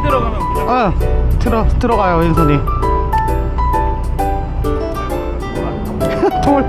힘들어가면 무조건 어 들어 들어가요 왼손이 돌.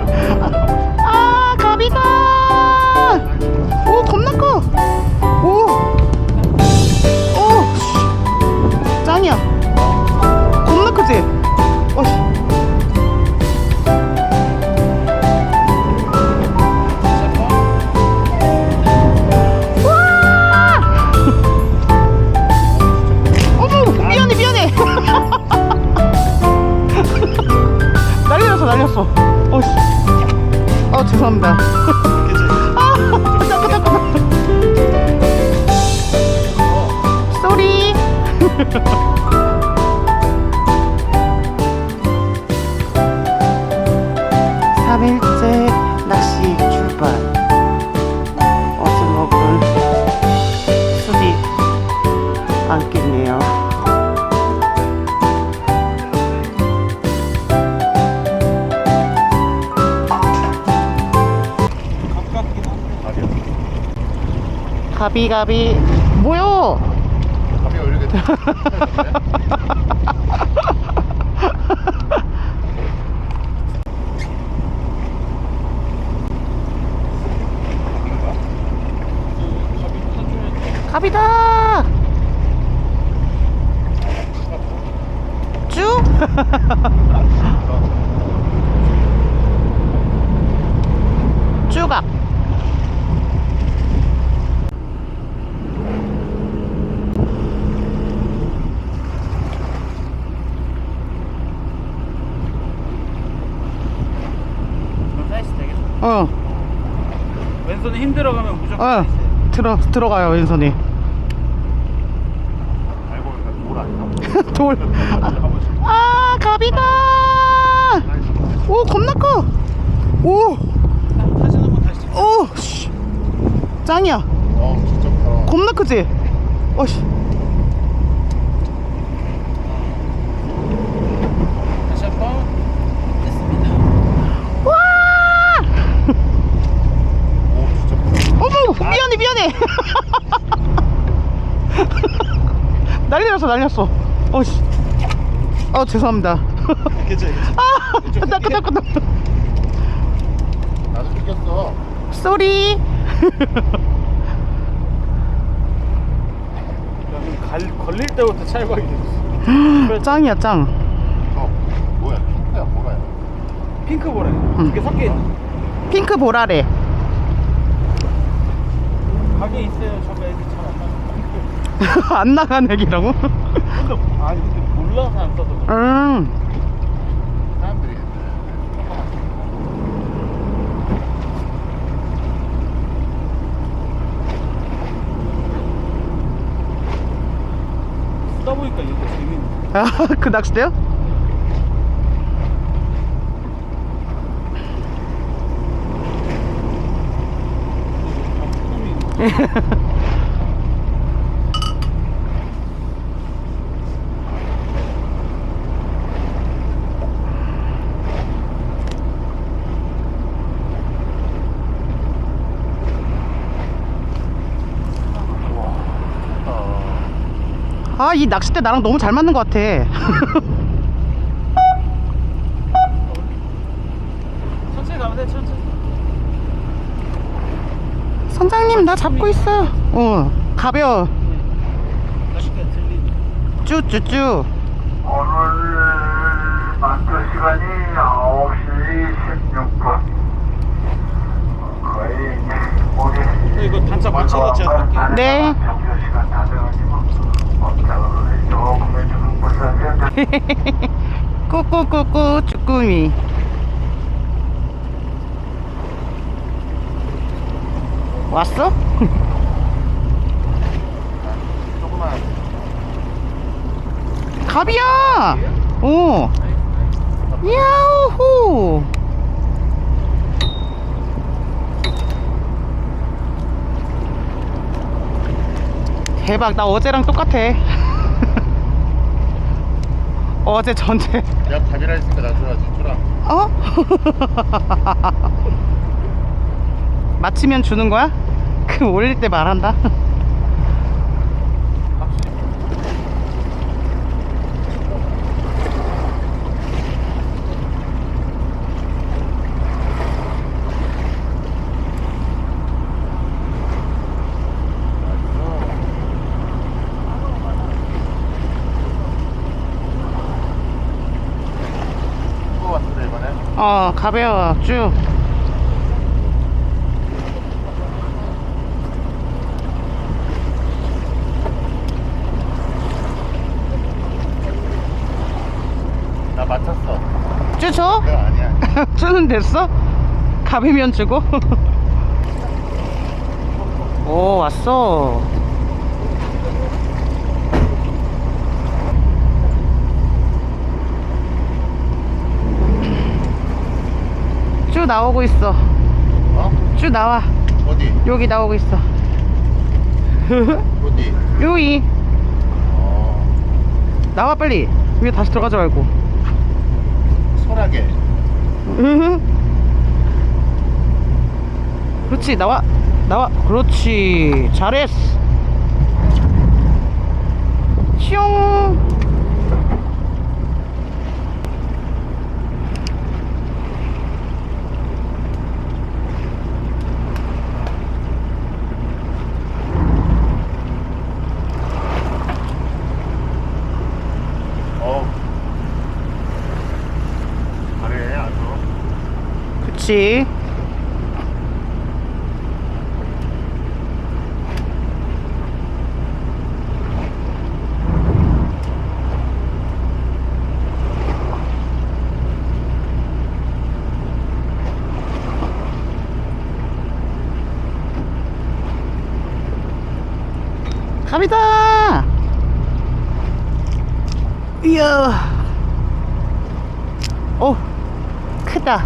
가비가비 뭐요? 밥이 왜 이렇게 가비다. 쭉. 쭉아. 그럼 사이즈 되겠다 어, 왼손에 힘들어 가면 무조건 어, 들어 들어가요 왼손이. 알고 보니까 돌 아닌가? 돌. 아, 가비다. 오, 겁나 커. 오, 한번 다시 오, 씨. 짱이야. 어 진짜 크다 겁나 크지? 어 씨. 다시 한번 됐습니다 와! 오 진짜 크다 어머, 미안 해, 미안해. 난리 났어, 난리 났어. 어씨. 어, 죄송합니다. 괜찮아 괜찮아 아, 따끈따끈. 나도 느꼈어 쏘리. 갈, 걸릴 때부터 찰박이 됐어 짱이야, 짱. 저 뭐야 핑크야 뭐가야 핑크 보라 두개 섞여 핑크 보라래. 가게 있어요 저거 애들 잘안 나가 안 나간 애기라고? 근데 아니 근데 몰라서 안 써서 그래. 음. 사람들이 쓰다 보니까 이거 재밌네 아, 그 낚싯대요? 아, 이 낚싯대 나랑 너무 잘 맞는 것 같아. 천천히 가면 돼 천천히 선장님, 나 잡고 있어. 어, 가벼워. 쭈쭈쭈. 오늘 만조 시간이 9시 16분. 거의 우리 이거 단차 맞춰서 제가 할게요 네. 시간 다 돼가지고 업장을 조금의 좀 불쌍해. 꾸꾸꾸꾸 쭈꾸미. 왔어? 갑이야! 오! 야호! 대박, 나 어제랑 똑같아. 어제 전체. 내가 밥이라 했으니까 나 줘야지 줘라 어? 맞히면 주는 거야? 그 올릴 때 말한다. 어 가벼워. 쭉. 쭉 줘? 그거 아니야. 주는 됐어? 가비면 주고 오 왔어 쭉 나오고 있어 어? 쭉 나와 어디? 여기 나오고 있어 어디? 여기 어. 나와 빨리 위에 다시 들어가지 말고 소라게. 그렇지 나와 나와. 그렇지. 잘했어. 슝 어. 잘해 아주. 그치 갑니다. 이야. 오 크다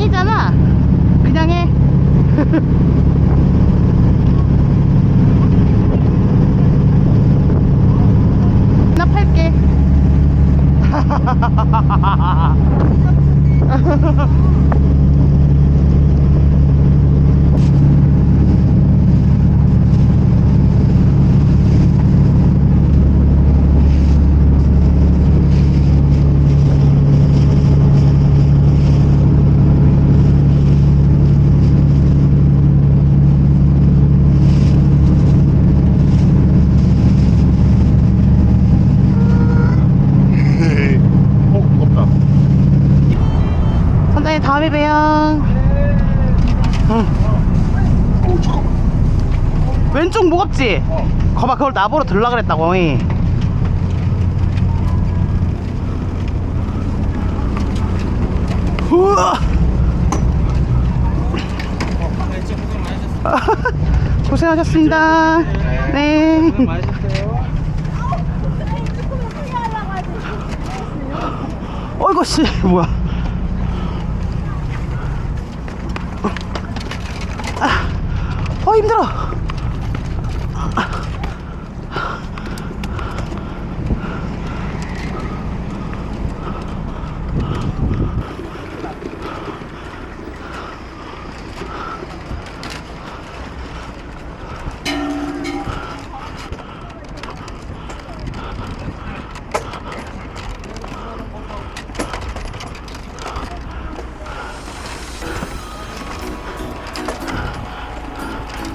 아니잖아. 그냥 해 나 팔게 어, 무겁다. 다음에 봬요 응. 오, 잠깐만. 왼쪽 무겁지? 어. 거봐 그걸 나보러 들라 그랬다고 이. 고생하셨습니다 네? 어이구 씨 뭐야 아, 어 힘들어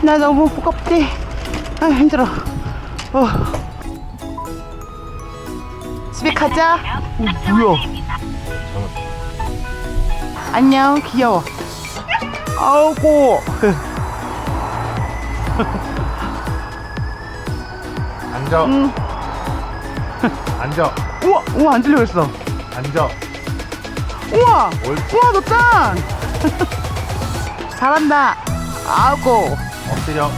나 너무 무겁대. 아 힘들어. 어. 집에 가자. 어, 뭐야? 안녕 귀여워. 아우고. 앉아. 음. 앉아. 우와, 우와, 앉으려고 했어. 앉아. 우와! 옳지. 우와, 너 짱! 잘한다. 아우고. 엎드려.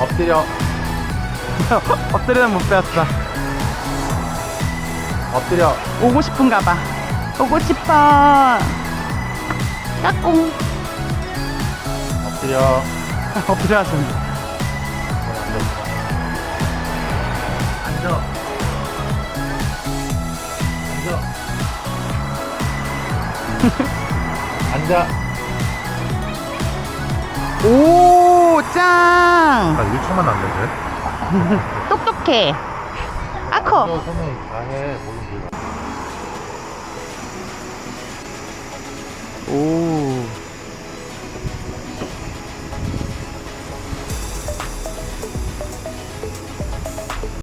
엎드려. 엎드리는 못 배웠어. 엎드려. 오고 싶은가 봐. 오고 싶어. 까꿍. 엎드려. 엎드려 왔습니다. 앉아. 앉아. 앉아. 오, 짱! 나 1초만 남는데? 똑똑해. 아, 커. 너 손은 다 해. 모든 걸. 오.